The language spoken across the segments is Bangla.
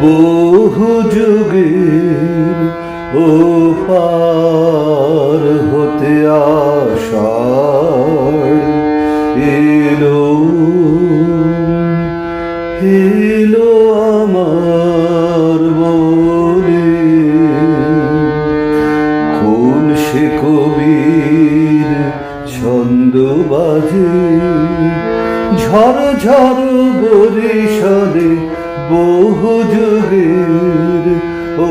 বহু যুগের ও পার হতে আসার এলো এলো আমার বলে কোন সে কবির ছন্দ বাজে? ঝড় ঝড় বরিশালে বহু যুগের ও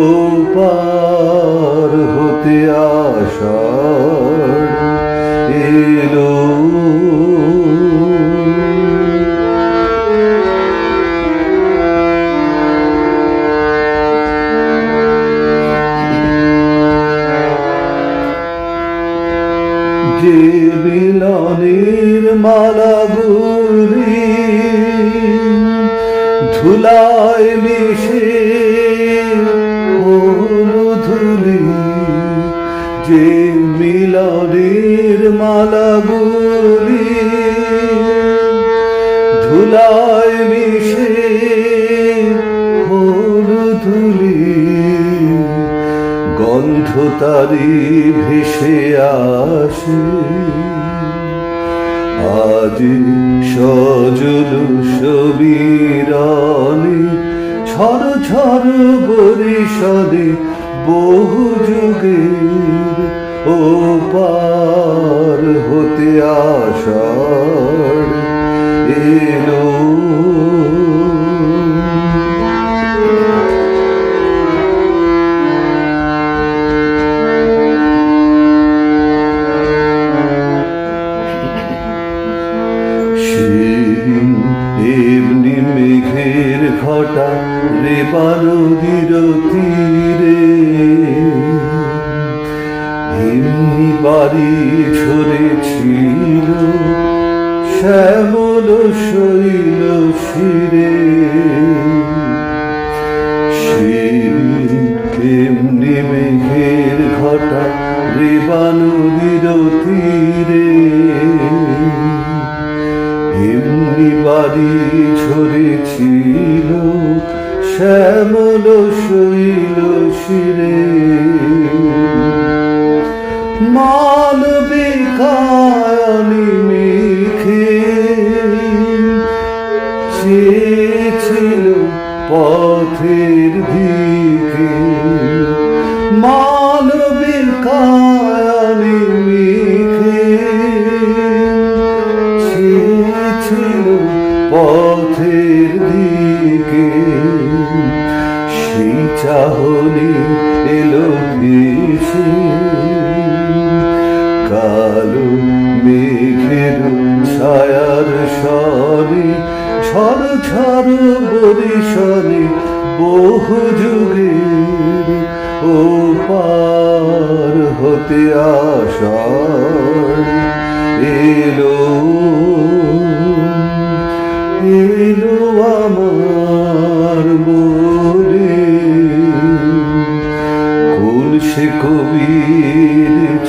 পার হতে আসার এলো। যে মিলনের মালাগুলি ধুলায় মিশে ধুলি যে মিলনের মালাগুলি ধুলায় মিশে ধুলি গন্ধ তারি ভেসে আসে। আজ সজল সবিরানে ঝড় বহু যুগের ও পার হতে আসার এলো ঘটা রে নদীর তীরে। এমনি বাড়ি ঝরেছিল, শ্যামল শৈল শিরে। সেদিন এমনি মেঘের ঘটা রে নদীর ঝরেছিল শ্যামল শৈল শিরে। মালবিকায়নি মেঘে চেয়েছিল পথের দিকে। মালবিকায়নি চাহনি এলো ভেসে কালো মেঘের ছায়ার স্বরে ঝড় ঝড় বরিশালে বহু যুগের ও পার হতে আসার এলো এলো আমার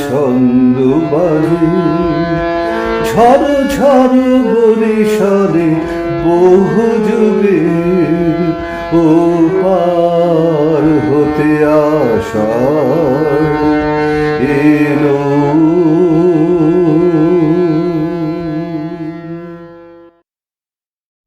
ছন্দ বাজে। ঝড় ঝড় বরিশালে বহু যুগে ও পার হতে এলো